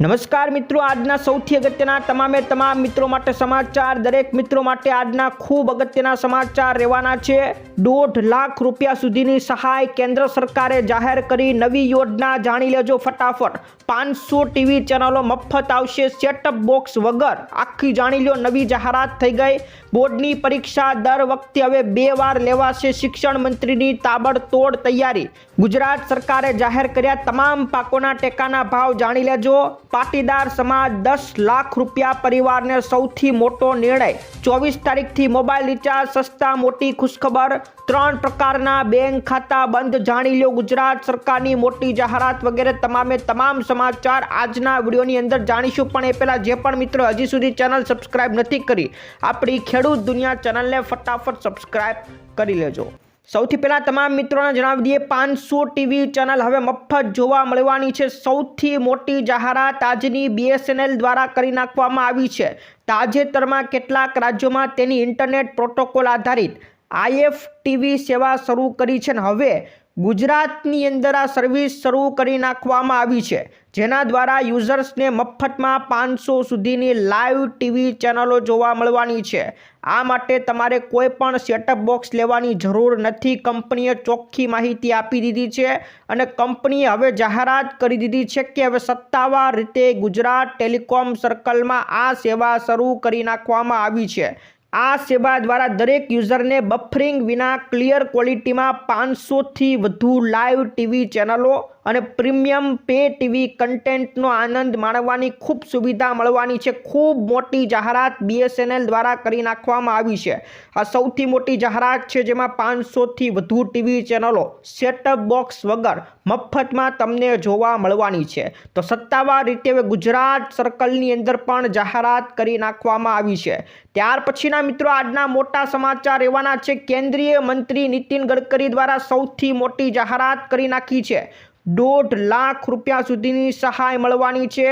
નમસ્કાર મિત્રો, આજના સૌથી અગત્યના તમામે તમામ મિત્રો માટે સમાચાર. દરેક મિત્રો માટે આજના ખૂબ અગત્યના સમાચાર રહેવાના છે. દોઢ લાખ રૂપિયા સુધીની સહાય કેન્દ્ર સરકારે જાહેર કરી. નવી યોજના જાણી લેજો ફટાફટ. પાંચસો ટીવી ચેનલો મફત આવશે. સેટઅપ બોક્સ વગર. આખી જાણી લો, નવી જાહેરાત થઈ ગઈ. બોર્ડની પરીક્ષા દર વખતે હવે બે વાર લેવાશે શિક્ષણ મંત્રીની તાબડતોડ તૈયારી. ગુજરાત સરકારે જાહેર કર્યા તમામ પાકોના ટેકાના ભાવ જાણી લેજો. પાટીદાર સમાજ દસ લાખ રૂપિયા પરિવારને સૌથી મોટો નિર્ણય. ચોવીસ તારીખથી મોબાઈલ રિચાર્જ સસ્તા, મોટી ખુશખબર. ત્રણ પ્રકારના બેંક ખાતા બંધ જાણી લો ગુજરાત સરકારની મોટી જાહેરાત વગેરે તમામે તમામ સમાચાર આજના વિડીયોની અંદર જાણીશું. પણ એ પહેલાં જે પણ મિત્રો હજી સુધી ચેનલ સબસ્ક્રાઇબ નથી કરી, આપણી ખેડૂત દુનિયા ચેનલને ફટાફટ સબસ્ક્રાઇબ કરી લેજો. સૌથી પહેલાં તમામ મિત્રોને જણાવી દઈએ, પાંચસો ટીવી ચેનલ હવે મફત જોવા મળવાની છે. સૌથી મોટી જાહેરાત આજની બીએસએનએલ દ્વારા કરી નાખવામાં આવી છે. તાજેતરમાં કેટલાક રાજ્યોમાં તેની ઇન્ટરનેટ પ્રોટોકોલ આધારિત આઈએફ ટીવી સેવા શરૂ કરી છે અને હવે ગુજરાતની અંદર આ સર્વિસ શરૂ કરી નાખવામાં આવી છે. જેના દ્વારા યુઝર્સને મફતમાં પાંચસો સુધીની લાઈવ ટીવી ચેનલો જોવા મળવાની છે. આ માટે તમારે કોઈ પણ સેટઅપ બોક્સ લેવાની જરૂર નથી. કંપનીએ ચોખ્ખી માહિતી આપી દીધી છે અને કંપનીએ હવે જાહેરાત કરી દીધી છે કે હવે સત્તાવાર રીતે ગુજરાત ટેલિકોમ સર્કલમાં આ સેવા શરૂ કરી નાખવામાં આવી છે. આ સેવા દ્વારા દરેક યુઝરને બફરિંગ વિના ક્લિયર ક્વોલિટીમાં પાંચસોથી વધુ લાઈવ ટીવી ચેનલો અને પ્રીમિયમ પે ટીવી કન્ટેન્ટનો આનંદ માણવાની ખૂબ સુવિધા મળવાની છે. ખૂબ મોટી જાહેરાત બીએસએનએલ દ્વારા કરી નાખવામાં આવી છે. આ સૌથી મોટી જાહેરાત છે જેમાં પાંચસોથી વધુ ટીવી ચેનલો સેટઅપ બોક્સ વગર મફતમાં તમને જોવા મળવાની છે. તો સત્તાવાર રીતે ગુજરાત સર્કલની અંદર પણ જાહેરાત કરી નાખવામાં આવી છે. ત્યાર પછીના મિત્રો આજના મોટા સમાચાર રહેવાના છે. કેન્દ્રીય મંત્રી નીતિન ગડકરી દ્વારા સૌથી મોટી જાહેરાત કરી નાખી છે. દોઢ લાખ રૂપિયા સુધીની સહાય મળવાની છે.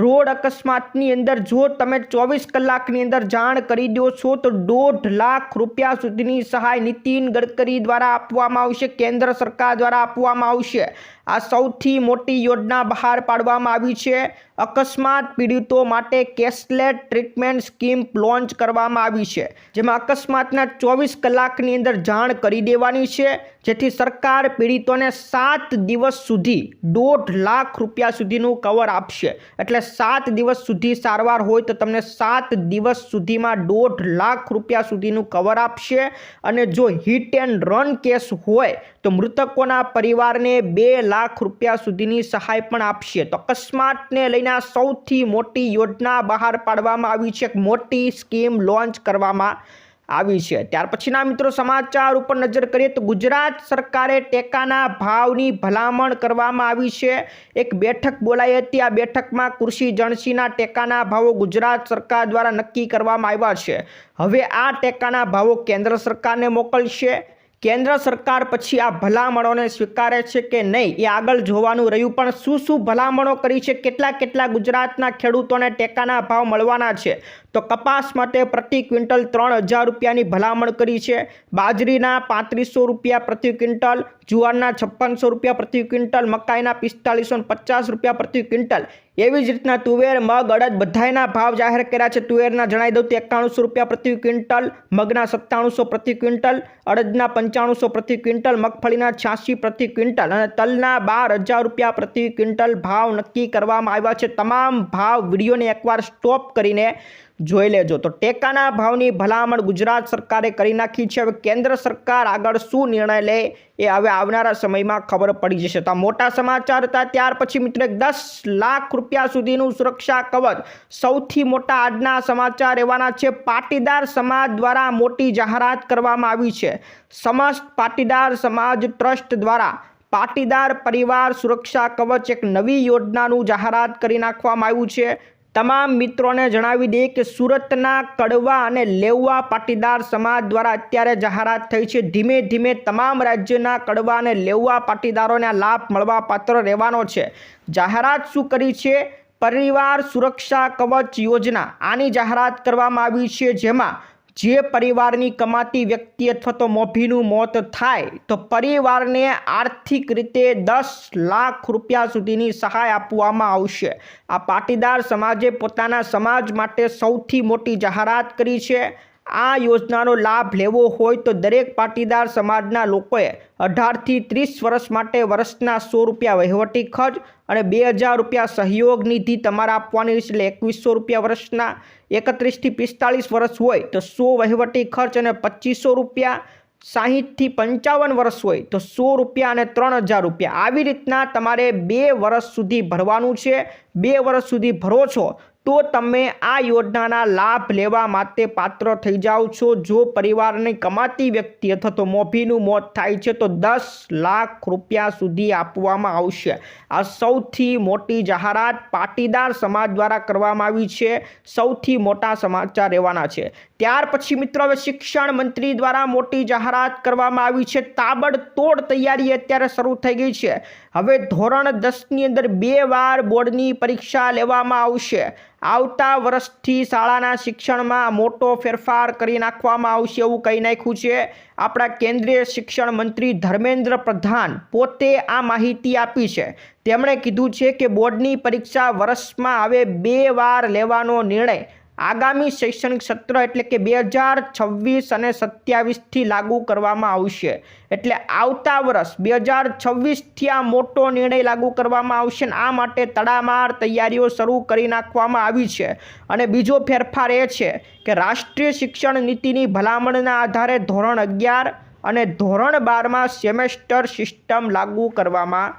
રોડ અકસ્માતની અંદર જો તમે ચોવીસ કલાકની અંદર જાણ કરી દો છો, તો દોઢ લાખ રૂપિયા સુધીની સહાય નીતિન ગડકરી દ્વારા આપવામાં આવશે, કેન્દ્ર સરકાર દ્વારા આપવામાં આવશે. આ સૌથી મોટી યોજના બહાર પાડવામાં આવી છે. અકસ્માત પીડિતો માટે કેશલેસ ટ્રીટમેન્ટ સ્કીમ લોન્ચ કરવામાં આવી છે. જેમાં અકસ્માતના ચોવીસ કલાકની અંદર જાણ કરી દેવાની છે. જેથી સરકાર પીડિતોને સાત દિવસ સુધી દોઢ લાખ રૂપિયા સુધીનું કવર આપશે. એટલે સાત દિવસ સુધી સારવાર હોય તો તમને સાત દિવસ સુધીમાં દોઢ લાખ રૂપિયા સુધીનું કવર આપશે. અને જો હિટ એન્ડ રન કેસ હોય તો મૃતકોના પરિવારને બે લાખ રૂપિયા સુધીની સહાય પણ આપશે. તો અકસ્માતને લઈને સૌથી મોટી યોજના બહાર પાડવામાં આવી છે. એક મોટી સ્કીમ લોન્ચ કરવામાં આવી છે. ત્યાર પછીના મિત્રો સમાચાર ઉપર નજર કરીએ તો ગુજરાત સરકારે ટેકાના ભાવની ભલામણ કરવામાં આવી છે. એક બેઠક બોલાઈ હતી. આ બેઠકમાં કૃષિ જણસીના ટેકાના ભાવો ગુજરાત સરકાર દ્વારા નક્કી કરવામાં આવ્યા છે. હવે આ ટેકાના ભાવો કેન્દ્ર સરકારને મોકલશે. કેન્દ્ર સરકાર પછી આ ભલામણોને સ્વીકારે છે કે નહીં એ આગળ જોવાનું રહ્યું, પણ શું શું ભલામણો કરી છે, કેટલા કેટલા ગુજરાતના ખેડૂતોને ટેકાના ભાવ મળવાના છે? તો કપાસ માટે પ્રતિ ક્વિન્ટલ ત્રણ હજાર રૂપિયાની ભલામણ કરી છે. બાજરીના પાંત્રીસો રૂપિયા પ્રતિ ક્વિન્ટલ, જુવારના છપ્પનસો રૂપિયા પ્રતિ ક્વિન્ટલ, મકાઈના પિસ્તાલીસો પચાસ રૂપિયા પ્રતિ ક્વિન્ટલ. એવી જ રીતના તુવેર, મગ, અડદ બધાયના ભાવ જાહેર કર્યા છે. તુવેરના જણાવી દઉં તો એકાણુંસો રૂપિયા પ્રતિ ક્વિન્ટલ, મગના સત્તાણુંસો પ્રતિ ક્વિન્ટલ, અડદના પંચાણુંસો પ્રતિ ક્વિન્ટલ, મગફળીના છ્યાસી પ્રતિ ક્વિન્ટલ અને તલના બાર હજાર રૂપિયા પ્રતિ ક્વિન્ટલ ભાવ નક્કી કરવામાં આવ્યા છે. તમામ ભાવ વિડીયોને એકવાર સ્ટોપ કરીને જોઈ લેજો. તો ટેકાના ભાવની ભલામણ ગુજરાત સરકારે કરી નાખી છે. હવે કેન્દ્ર સરકાર આગળ શું નિર્ણય લે એ હવે આવનારા સમયમાં ખબર પડી જશે. તો મોટા સમાચાર હતા. ત્યાર પછી મિત્રો દસ લાખ રૂપિયા સુધીનું સુરક્ષા કવચ સૌથી મોટા આજના સમાચાર એવાના છે. પાટીદાર સમાજ દ્વારા મોટી જાહેરાત કરવામાં આવી છે. સમસ્ત પાટીદાર સમાજ ટ્રસ્ટ દ્વારા પાટીદાર પરિવાર સુરક્ષા કવચ એક નવી યોજનાનું જાહેરાત કરી નાખવામાં આવ્યું છે. તમામ મિત્રોને જણાવી દઈએ કે સુરતના કડવા અને લેવા પાટીદાર સમાજ દ્વારા અત્યારે જાહેરાત થઈ છે. ધીમે ધીમે તમામ રાજ્યના કડવા અને લેવા પાટીદારોને લાભ મળવા પાત્ર રહેવાનો છે. જાહેરાત શું કરી છે? પરિવાર સુરક્ષા કવચ યોજના. આની જાહેરાત કરવામાં આવી છે જેમાં જે પરિવારની કમાતી વ્યક્તિ અથવા તો મોભીનું મોત થાય, તો પરિવારને આર્થિક રીતે દસ લાખ રૂપિયા સુધીની સહાય આપવામાં આવશે. આ પાટીદાર સમાજે પોતાના સમાજ માટે સૌથી મોટી જાહેરાત કરી છે. આ યોજનાનો લાભ લેવો હોય તો દરેક પાટીદાર સમાજના લોકોએ અઢારથી ત્રીસ વર્ષ માટે વર્ષના સો રૂપિયા વહીવટી ખર્ચ અને બે હજાર રૂપિયા સહયોગ નિધિ તમારે આપવાની એટલે એકવીસો રૂપિયા વર્ષના, એકત્રીસથી પિસ્તાળીસ વર્ષ હોય તો સો વહીવટી ખર્ચ અને પચીસો રૂપિયા, સાહીઠથી પંચાવન વર્ષ હોય તો સો રૂપિયા અને ત્રણ હજાર રૂપિયા. આવી રીતના તમારે બે વર્ષ સુધી ભરવાનું છે. બે વર્ષ સુધી ભરો છો તો તમે આ યોજનાના લાભ લેવા માટે પાત્ર થઈ જાઓ છો. જો પરિવારની કમાતી વ્યક્તિ અથવા તો મોભીનું મોત થાય છે, તો દસ લાખ રૂપિયા સુધી આપવામાં આવશે. આ સૌથી મોટી જાહેરાત પાટીદાર સમાજ દ્વારા કરવામાં આવી છે. સૌથી મોટા સમાચાર રહેવાના છે. ત્યાર પછી મિત્રો હવે શિક્ષણ મંત્રી દ્વારા મોટી જાહેરાત કરવામાં આવી છે. તાબડતોડ તૈયારી અત્યારે શરૂ થઈ ગઈ છે. હવે ધોરણ દસની અંદર બે વાર બોર્ડની પરીક્ષા લેવામાં આવશે. આવતા વર્ષથી શાળાના શિક્ષણમાં મોટો ફેરફાર કરી નાખવામાં આવશે એવું કહી નાખ્યું છે. આપણા કેન્દ્રીય શિક્ષણ મંત્રી ધર્મેન્દ્ર પ્રધાન પોતે આ માહિતી આપી છે. તેમણે કીધું છે કે બોર્ડની પરીક્ષા વર્ષમાં હવે બે વાર લેવાનો નિર્ણય આગામી શૈક્ષણિક સત્ર એટલે કે બે હજાર છવ્વીસ અને સત્યાવીસથી લાગુ કરવામાં આવશે. એટલે આવતા વર્ષ બે હજાર છવ્વીસથી આ મોટો નિર્ણય લાગુ કરવામાં આવશે આ માટે તડામાર તૈયારીઓ શરૂ કરી નાખવામાં આવી છે. અને બીજો ફેરફાર એ છે કે રાષ્ટ્રીય શિક્ષણ નીતિની ભલામણના આધારે ધોરણ અગિયાર અને ધોરણ બારમાં સેમેસ્ટર સિસ્ટમ લાગુ કરવામાં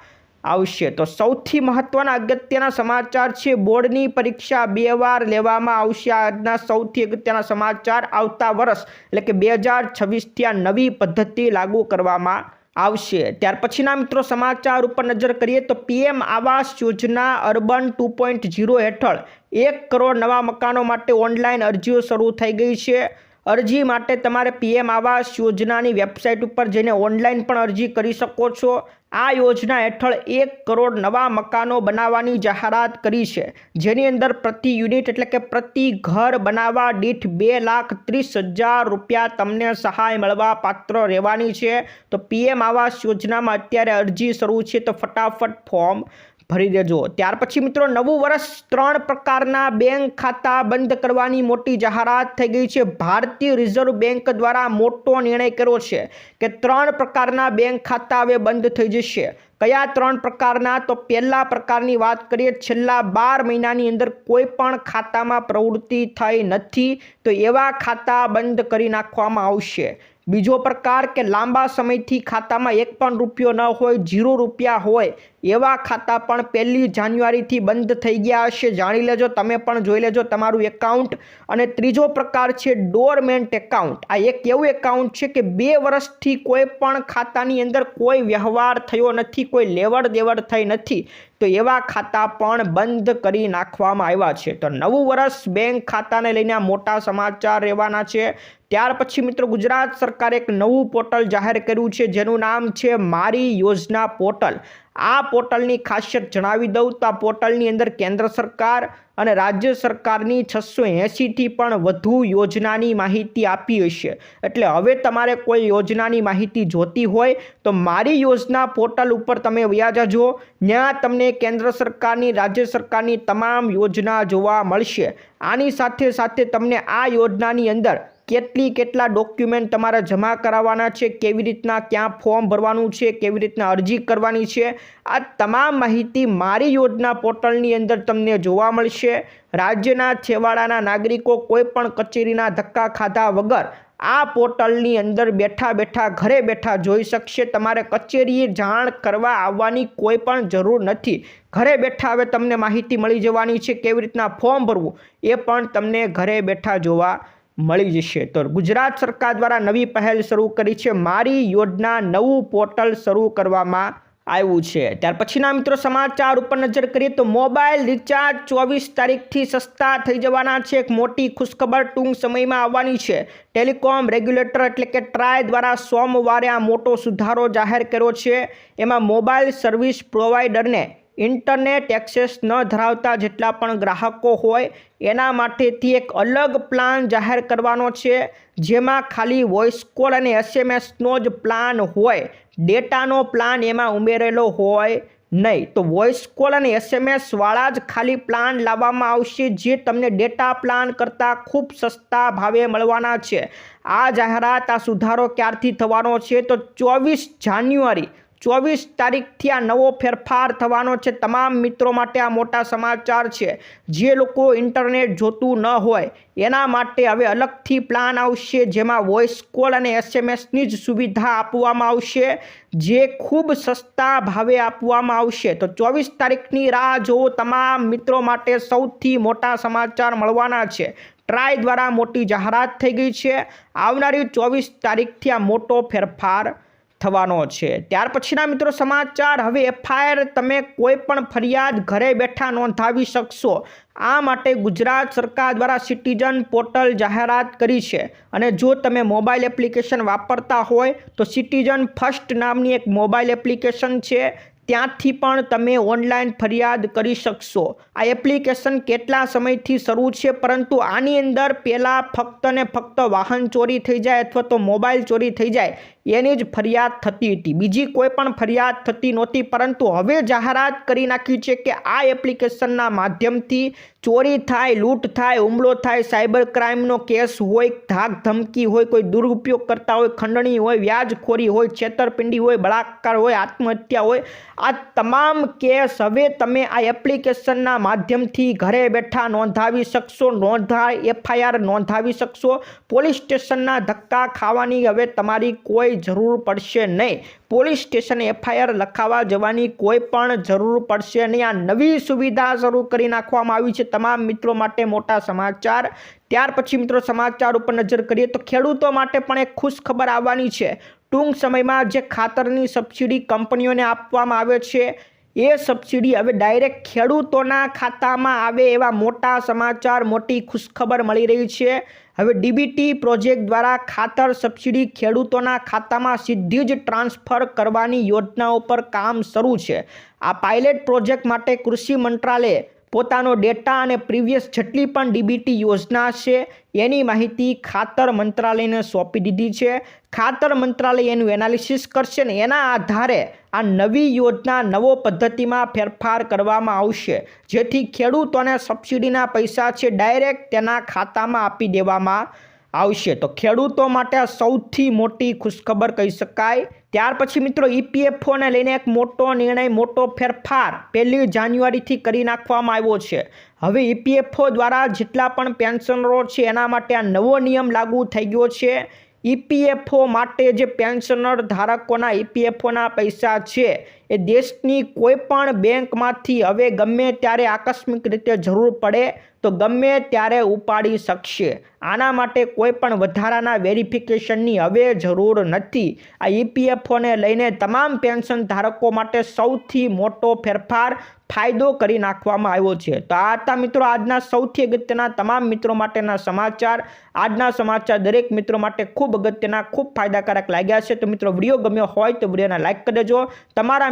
આવશે. તો સૌથી મહત્વના અગત્યના સમાચાર છે, બોર્ડની પરીક્ષા બે વાર લેવામાં આવશે. આજના સૌથી અગત્યના સમાચાર આવતા વર્ષ, એટલે કે બે હજાર છવ્વીસથી આ નવી પદ્ધતિ લાગુ કરવામાં આવશે. ત્યાર પછીના મિત્રો સમાચાર ઉપર નજર કરીએ તો PM Awas Yojana urban two point zero હેઠળ એક કરોડ નવા મકાનો માટે ઓનલાઈન અરજીઓ શરૂ થઈ ગઈ છે. અરજી માટે તમારે પીએમ આવાસ યોજનાની વેબસાઇટ ઉપર જઈને ઓનલાઈન પણ અરજી કરી શકો છો. આ યોજના હેઠળ એક કરોડ નવા મકાનો બનાવવાની જાહેરાત કરી છે. જેની અંદર પ્રતિ યુનિટ એટલે કે પ્રતિ ઘર બનાવવા દીઠ બે લાખ ત્રીસ હજાર રૂપિયા તમને સહાય મળવા પાત્ર રહેવાની છે. તો પીએમ આવાસ યોજનામાં અત્યારે અરજી શરૂ છે. તો ફટાફટ ફોર્મ ભરી દેજો. ત્યાર પછી મિત્રો નવું વર્ષ ત્રણ પ્રકારના બેંક ખાતા બંધ કરવાની મોટી જાહેરાત થઈ ગઈ છે. ભારતીય રિઝર્વ બેંક દ્વારા મોટો નિર્ણય કર્યો છે કે ત્રણ પ્રકારના બેંક ખાતા હવે બંધ થઈ જશે. કયા ત્રણ પ્રકારના? તો પહેલા પ્રકારની વાત કરીએ. છેલ્લા બાર મહિનાની અંદર કોઈ પણ ખાતામાં પ્રવૃત્તિ થઈ નથી. તો એવા ખાતા બંધ કરી નાખવામાં આવશે. બીજો પ્રકાર કે લાંબા સમયથી ખાતામાં એક પણ રૂપિયો ન હોય, જીરો રૂપિયા હોય, એવા ખાતા પણ પહેલી જાન્યુઆરીથી બંધ થઈ ગયા હશે. જાણી લેજો, તમે પણ જોઈ લેજો તમારું એકાઉન્ટ અને ત્રીજો પ્રકાર છે ડોરમેન્ટ એકાઉન્ટ આ એક એવું એકાઉન્ટ છે કે બે વર્ષથી કોઈ પણ ખાતાની અંદર કોઈ વ્યવહાર થયો નથી, કોઈ લેવડ દેવડ થઈ નથી. તો એવા ખાતા પણ બંધ કરી નાખવામાં આવ્યા છે. તો નવું વર્ષ બેંક ખાતાને લઈને મોટા સમાચાર રહેવાના છે. ત્યાર પછી મિત્રો ગુજરાત સરકારે એક નવું પોર્ટલ જાહેર કર્યું છે, જેનું નામ છે મારી યોજના પોર્ટલ. આ પોર્ટલની ખાસિયત જણાવી દઉં તો આ પોર્ટલની અંદર કેન્દ્ર સરકાર અને રાજ્ય સરકારની છસો એંશીથી પણ વધુ યોજનાની માહિતી આપી હશે. એટલે હવે તમારે કોઈ યોજનાની માહિતી જોતી હોય તો મારી યોજના પોર્ટલ ઉપર તમે વ્યાજાજો ત્યાં તમને કેન્દ્ર સરકારની, રાજ્ય સરકારની તમામ યોજના જોવા મળશે. આની સાથે સાથે તમને આ યોજનાની અંદર કેટલી કેટલા ડોક્યુમેન્ટ તમારે જમા કરાવવાના છે, કેવી રીતના ક્યાં ફોર્મ ભરવાનું છે, કેવી રીતના અરજી કરવાની છે, આ તમામ માહિતી મારી યોજના પોર્ટલની અંદર તમને જોવા મળશે. રાજ્યના છેવાડાના નાગરિકો કોઈ પણ કચેરીના ધક્કા ખાધા વગર આ પોર્ટલની અંદર બેઠા બેઠા ઘરે બેઠા જોઈ શકશે. તમારે કચેરીએ જાણ કરવા આવવાની કોઈ પણ જરૂર નથી. ઘરે બેઠા હવે તમને માહિતી મળી જવાની છે, કેવી રીતના ફોર્મ ભરવું, એ પણ તમને ઘરે બેઠા જોવા મળી જશે. તો ગુજરાત સરકાર દ્વારા નવી પહેલ શરૂ કરી છે. મારી યોજના નવું પોર્ટલ શરૂ કરવામાં આવ્યું છે. ત્યાર પછીના મિત્રો સમાચાર ઉપર નજર કરીએ તો મોબાઈલ રિચાર્જ ચોવીસ તારીખથી સસ્તા થઈ જવાના છે. એક મોટી ખુશખબર ટૂંક સમયમાં આવવાની છે. ટેલિકોમ રેગ્યુલેટર એટલે કે ટ્રાય દ્વારા સોમવારે આ મોટો સુધારો જાહેર કર્યો છે. એમાં મોબાઈલ સર્વિસ પ્રોવાઈડરને ઇન્ટરનેટ એક્સેસ ન ધરાવતા જેટલા પણ ગ્રાહકો હોય, એના માટેથી એક અલગ પ્લાન જાહેર કરવાનો છે, જેમાં ખાલી વોઇસ કોલ અને એસએમએસનો જ પ્લાન હોય. ડેટાનો પ્લાન એમાં ઉમેરેલો હોય નહીં. તો વોઇસ કોલ અને એસએમએસવાળા જ ખાલી પ્લાન લાવવામાં આવશે, જે તમને ડેટા પ્લાન કરતાં ખૂબ સસ્તા ભાવે મળવાના છે. આ જાહેરાત આ સુધારો ક્યારથી થવાનો છે? તો ચોવીસ જાન્યુઆરી ચોવીસ તારીખથી આ નવો ફેરફાર થવાનો છે. તમામ મિત્રો માટે આ મોટા સમાચાર છે. જે લોકો ઇન્ટરનેટ જોતું ન હોય, એના માટે હવે અલગથી પ્લાન આવશે, જેમાં વોઇસ કોલ અને એસએમએસની જ સુવિધા આપવામાં આવશે, જે ખૂબ સસ્તા ભાવે આપવામાં આવશે. તો ચોવીસ તારીખની રાહ જોવો તમામ મિત્રો માટે સૌથી મોટા સમાચાર મળવાના છે. ટ્રાય દ્વારા મોટી જાહેરાત થઈ ગઈ છે. આવનારી ચોવીસ તારીખથી આ મોટો ફેરફાર થવાનો છે. ત્યાર પછીના મિત્રો સમાચાર, હવે એફઆઈઆર તમે કોઈ પણ ફરિયાદ ઘરે બેઠા નોંધાવી શકશો. આ માટે ગુજરાત સરકાર દ્વારા સિટીઝન પોર્ટલ જાહેરાત કરી છે. અને જો તમે મોબાઈલ એપ્લિકેશન વાપરતા હોય, તો સિટીઝન ફર્સ્ટ નામની એક મોબાઈલ એપ્લિકેશન છે. ત્યાંથી પણ તમે ઓનલાઈન ફરિયાદ કરી શકશો. આ એપ્લિકેશન કેટલા સમયથી શરૂ છે, પરંતુ આની અંદર પહેલાં ફક્ત ને ફક્ત વાહન ચોરી થઈ જાય અથવા તો મોબાઈલ ચોરી થઈ જાય. એની જ ફરિયાદ થતી હતી. બીજી કોઈ પણ ફરિયાદ થતી નહોતી, પરંતુ હવે જાહેરાત કરી નાખી છે કે આ એપ્લિકેશનના માધ્યમથી ચોરી થાય, લૂંટ થાય, હુમલો થાય, સાયબર ક્રાઇમનો કેસ હોય, ધાક ધમકી હોય, કોઈ દુરુપયોગ કરતા હોય, ખંડણી હોય, વ્યાજખોરી હોય, છેતરપિંડી હોય, બળાત્કાર હોય, આત્મહત્યા હોય, આ તમામ કેસ હવે તમે આ એપ્લિકેશનના માધ્યમથી ઘરે બેઠા નોંધાવી શકશો નોંધા એફઆઈઆર નોંધાવી શકશો, પોલીસ સ્ટેશનના ધક્કા ખાવાની હવે તમારી કોઈ જરૂર પડશે નહીં. પોલીસ સ્ટેશન એફઆઈઆર લખાવા જવાની કોઈ પણ જરૂર પડશે નહીં. આ નવી સુવિધા શરૂ કરી નાખવામાં આવી છે તમામ મિત્રો માટે મોટા સમાચાર. ત્યાર પછી મિત્રો સમાચાર ઉપર નજર કરીએ તો ખેડૂતો માટે પણ એક ખુશ ખબર આવવાની છે. ટૂંક સમયમાં જે ખાતરની સબસિડી કંપનીઓને આપવામાં આવે છે, એ સબસિડી હવે ડાયરેક્ટ ખેડૂતોના ખાતામાં આવે એવા મોટા સમાચાર, મોટી ખુશખબર મળી રહી છે. હવે ડીબીટી પ્રોજેક્ટ દ્વારા ખાતર સબસિડી ખેડૂતોના ખાતામાં સીધી જ ટ્રાન્સફર કરવાની યોજનાઓ પર કામ શરૂ છે. આ પાયલેટ પ્રોજેક્ટ માટે કૃષિ મંત્રાલયે પોતાનો ડેટા અને પ્રીવિયસ જેટલી પણ ડીબીટી યોજના છે, એની માહિતી ખાતર મંત્રાલયને સોંપી દીધી છે. ખાતર મંત્રાલય એનું એનાલિસિસ કરશે ને એના આધારે આ નવી યોજના નવો પદ્ધતિમાં ફેરફાર કરવામાં આવશે. જેથી ખેડૂતોને સબસિડીના પૈસા છે ડાયરેક્ટ તેના ખાતામાં આપી દેવામાં આવશે. તો ખેડૂતો માટે આ સૌથી મોટી ખુશખબર કહી શકાય. ત્યાર પછી મિત્રો ઈપીએફઓને લઈને એક મોટો નિર્ણય, મોટો ફેરફાર પહેલી જાન્યુઆરીથી કરી નાખવામાં આવ્યો છે. હવે ઈપીએફઓ દ્વારા જેટલા પણ પેન્શનરો છે, એના માટે આ નવો નિયમ લાગુ થઈ ગયો છે. ઈપીએફઓ માટે જે પેન્શનર ધારકોના ઈપીએફઓના પૈસા છે એ દેશની કોઈ પણ બેંકમાંથી હવે ગમે ત્યારે આકસ્મિક રીતે જરૂર પડે, તો ગમે ત્યારે ઉપાડી શકશે. આના માટે કોઈ પણ વધારાના વેરિફિકેશનની હવે જરૂર નથી. આ ઈપીએફઓને લઈને તમામ પેન્શન ધારકો માટે સૌથી મોટો ફેરફાર ફાયદો કરી નાખવામાં આવ્યો છે. તો આ હતા મિત્રો આજના સૌથી અગત્યના તમામ મિત્રો માટેના સમાચાર. આજના સમાચાર દરેક મિત્રો માટે ખૂબ અગત્યના, ખૂબ ફાયદાકારક લાગ્યા છે. તો મિત્રો વીડિયો ગમ્યો હોય તો વિડીયોને લાઇક કરી દેજો. તમારા